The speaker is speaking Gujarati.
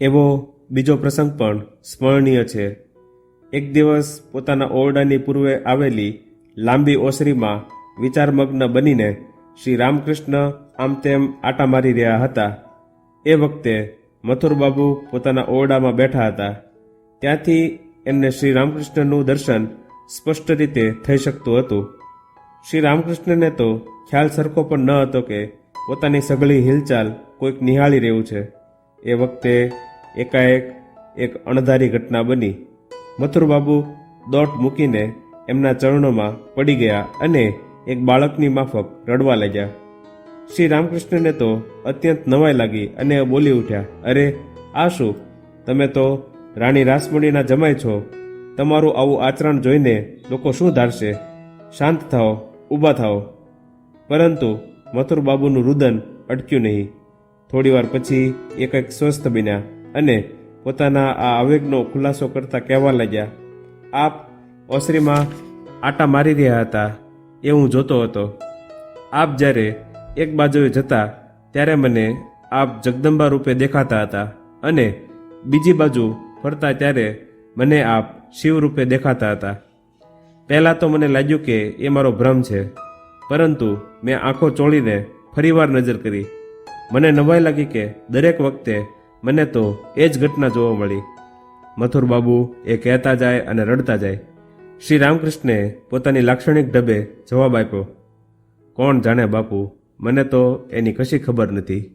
એવો બીજો પ્રસંગ પણ સ્મરણીય છે. એક દિવસ પોતાના ઓરડાની પૂર્વે આવેલી લાંબી ઓસરીમાં વિચારમગ્ન બનીને શ્રી રામકૃષ્ણ આમ તેમ આટા મારી રહ્યા હતા. એ વખતે મથુરબાબુ પોતાના ઓરડામાં બેઠા હતા. ત્યાંથી એમને શ્રી રામકૃષ્ણનું દર્શન સ્પષ્ટ રીતે થઈ શકતું હતું. શ્રી રામકૃષ્ણને તો ખ્યાલ સરખો પણ ન હતો કે પોતાની સઘળી હિલચાલ કોઈક નિહાળી રહ્યું છે. એ વખતે એકાએક એક અણધારી ઘટના બની. મથુરબાબુ દોટ મૂકીને એમના ચરણોમાં પડી ગયા અને એક બાળકની માફક રડવા લાગ્યા. શ્રી રામકૃષ્ણને તો અત્યંત નવાઈ લાગી અને બોલી ઉઠ્યા, અરે, આ શું? તમે તો રાણી રાસમણીના જમાય છો. તમારું આવું આચરણ જોઈને લોકો શું ધારશે? શાંત થાઓ, ઊભા થાઓ. પરંતુ મથુરબાબુનું રુદન અટક્યું નહીં. થોડીવાર પછી એ કંઈક સ્વસ્થ બન્યા અને પોતાના આ આવેગનો ખુલાસો કરતા કહેવા લાગ્યા, આપ ઓસરીમાં આટા મારી રહ્યા હતા. એ હું જોતો હતો. આપ જ્યારે એક બાજુએ જતા ત્યારે મને આપ જગદંબા રૂપે દેખાતા હતા અને બીજી બાજુ ફરતા ત્યારે મને આપ શિવ રૂપે દેખાતા હતા. પહેલાં તો મને લાગ્યું કે એ મારો ભ્રમ છે, પરંતુ મેં આંખો ચોળીને ફરીવાર નજર કરી. મને નવાઈ લાગી કે દરેક વખતે મને તો એ જ ઘટના જોવા મળી. મથુર બાબુ એ કહેતા જાય અને રડતા જાય. શ્રી રામકૃષ્ણે પોતાની લાક્ષણિક ઢબે જવાબ આપ્યો. કોણ જાણે બાપુ, મને તો એની કશી ખબર નથી.